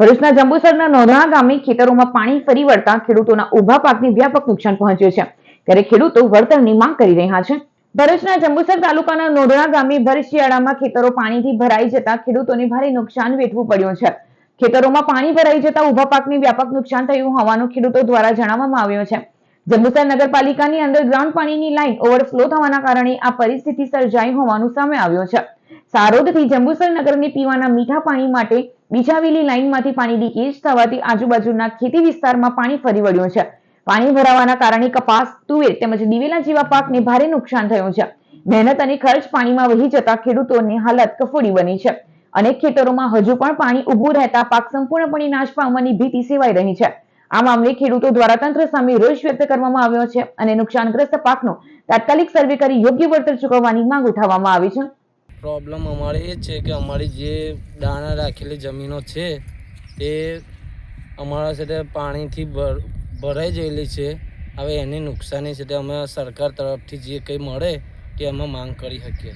ભરૂચના જંબુસરના નોંધણા ગામે ખેતરોમાં પાણી ફરી વળતા ખેડૂતોના ઊભા પાકને વ્યાપક નુકસાન પહોંચ્યું છે. ત્યારે ખેડૂતો વળતરની માંગ કરી રહ્યા છે. ભરૂચના જંબુસર તાલુકાના નોંધણા ગામે ભર શિયાળામાં ખેતરો પાણીથી ભરાઈ જતા ખેડૂતોને ભારે નુકસાન વેઠવું પડ્યું છે. ખેતરોમાં પાણી ભરાઈ જતા ઊભા પાકને વ્યાપક નુકસાન થયું હોવાનું ખેડૂતો દ્વારા જણાવવામાં આવ્યું છે. જંબુસર નગરપાલિકાની અંડરગ્રાઉન્ડ પાણીની લાઇન ઓવરફ્લો થવાના કારણે આ પરિસ્થિતિ સર્જાઈ હોવાનું સામે આવ્યું છે. સારોદથી જંબુસર પીવાના મીઠા પાણી માટે બિછાવેલી લાઇનમાંથી પાણી લીકેજ થવાથી આજુબાજુના ખેતી વિસ્તારમાં પાણી ફરી વળ્યું છે. પાણી ભરાવાના કારણે કપાસ, તુવેર તેમજ દિવેલા જેવા પાકને ભારે નુકસાન થયું છે. મહેનત અને ખર્ચ પાણીમાં વહી જતા ખેડૂતોની હાલત કફોડી બની છે. અનેક ખેતરોમાં હજુ પણ પાણી ઉભું રહેતા પાક સંપૂર્ણપણે નાશ પામવાની ભીતિ સેવાઈ રહી છે. આ મામલે ખેડૂતો દ્વારા તંત્ર સામે રોષ વ્યક્ત કરવામાં આવ્યો છે અને નુકસાનગ્રસ્ત પાકનો તાત્કાલિક સર્વે કરી યોગ્ય વળતર ચૂકવવાની માંગ ઉઠાવવામાં આવી છે. પ્રોબ્લેમ અમારે એ છે કે અમારી જે દાણા રાખેલી જમીનો છે, એ અમારા સાથે પાણીથી ભર, ભરાઈ ગયેલી છે. હવે એની નુકસાની છે તે અમે સરકાર તરફથી જે કંઈ મળે, તે અમે માંગ કરી શકીએ.